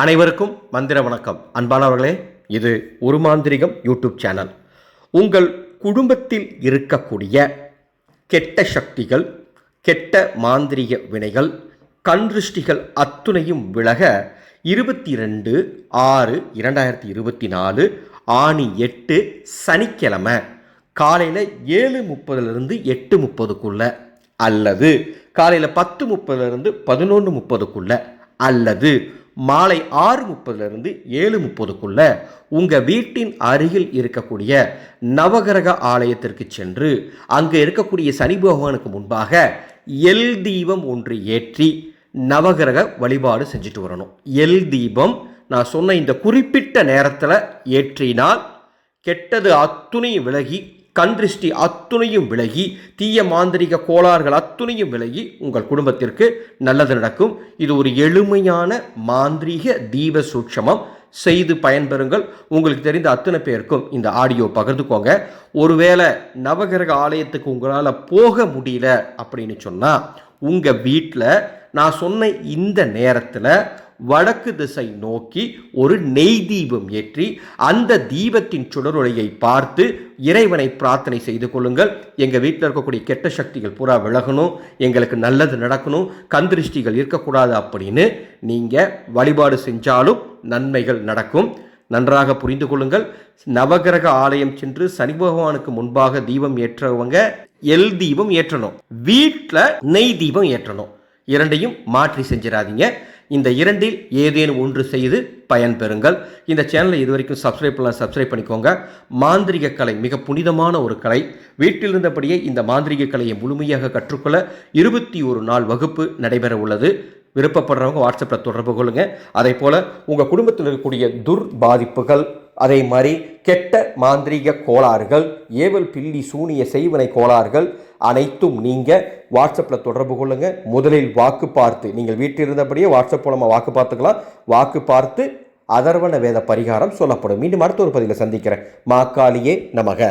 அனைவருக்கும் மந்திர வணக்கம். அன்பானவர்களே இது ஒரு மாந்திரிகம் யூடியூப் சேனல். உங்கள் குடும்பத்தில் இருக்கக்கூடிய கெட்ட சக்திகள் கெட்ட மாந்திரிக வினைகள் கண்திருஷ்டிகள் அத்துணையும் விலக இருபத்தி ரெண்டு ஆறு இரண்டாயிரத்தி இருபத்தி நாலு ஆணி எட்டு சனிக்கிழமை காலையில் ஏழு முப்பதுலேருந்து எட்டு முப்பதுக்குள்ள அல்லது காலையில் பத்து முப்பதுலேருந்து பதினொன்று முப்பதுக்குள்ள அல்லது மாலை ஆறு முப்பதுலேருந்து ஏழு முப்பதுக்குள்ள உங்கள் வீட்டின் அருகில் இருக்கக்கூடிய நவகிரக ஆலயத்திற்கு சென்று அங்கே இருக்கக்கூடிய சனி பகவானுக்கு முன்பாக எல் தீபம் ஒன்று ஏற்றி நவகிரக வழிபாடு செஞ்சுட்டு வரணும். எல் தீபம் நான் சொன்ன இந்த குறிப்பிட்ட நேரத்தில் ஏற்றினால் கெட்டது அத்துணையும் விலகி கண் திருஷ்டி அத்துணையும் விலகி தீய மாந்திரிக கோளாறுகள் அத்துணையும் விலகி உங்கள் குடும்பத்திற்கு நல்லது நடக்கும். இது ஒரு எளிமையான மாந்திரீக தீப சூட்சமம். செய்து பயன்பெறுங்கள். உங்களுக்கு தெரிந்த அத்தனை பேருக்கும் இந்த ஆடியோ பகிர்ந்துக்கோங்க. ஒருவேளை நவகிரக ஆலயத்துக்கு உங்களால் போக முடியல அப்படின்னு சொன்னால் உங்கள் வீட்டில் நான் சொன்ன இந்த நேரத்தில் வடக்கு திசை நோக்கி ஒரு நெய் தீபம் ஏற்றி அந்த தீபத்தின் சுடரொளியை பார்த்து இறைவனை பிரார்த்தனை செய்து கொள்ளுங்கள். எங்கள் வீட்டில் இருக்கக்கூடிய கெட்ட சக்திகள் பூரா விலகணும். எங்களுக்கு நல்லது நடக்கணும். கந்திருஷ்டிகள் இருக்கக்கூடாது அப்படின்னு நீங்கள் வழிபாடு செஞ்சாலும் நன்மைகள் நடக்கும். நன்றாக புரிந்து கொள்ளுங்கள். நவகிரக ஆலயம் சென்று சனி பகவானுக்கு முன்பாக தீபம் ஏற்றவங்க எல் தீபம் ஏற்றணும். வீட்டில் நெய் தீபம் ஏற்றணும். இரண்டையும் மாற்றி செஞ்சிடாதீங்க. இந்த இரண்டில் ஏதேனும் ஒன்று செய்து பயன்பெறுங்கள் இந்த சேனலை இது வரைக்கும் சப்ஸ்கிரைப் பண்ணலாம் சப்ஸ்கிரைப் பண்ணிக்கோங்க. மாந்திரிக கலை மிக புனிதமான ஒரு கலை. வீட்டில் இருந்தபடியே இந்த மாந்திரிக கலையை முழுமையாக கற்றுக்கொள்ள இருபத்தி ஒரு நாள் வகுப்பு நடைபெற உள்ளது. விருப்பப்படுறவங்க வாட்ஸ்அப்பில் தொடர்பு கொள்ளுங்கள் அதே போல் உங்கள் குடும்பத்தில் இருக்கக்கூடிய துர் பாதிப்புகள் அதே மாதிரி கெட்ட மாந்திரீக கோளாறுகள் ஏவல் பில்லி சூனிய செய்வனை கோளாறுகள் அனைத்தும் நீங்கள் வாட்ஸ்அப்பில் தொடர்பு கொள்ளுங்கள் முதலில் வாக்கு பார்த்து நீங்கள் வீட்டில் இருந்தபடியே வாட்ஸ்அப் மூலமாக வாக்கு பார்த்துக்கலாம். வாக்கு பார்த்து அதர்வன வேத பரிகாரம் சொல்லப்படும். மீண்டும் அடுத்த ஒரு பதிவில் சந்திக்கிறேன். மாக்காளியே நமக.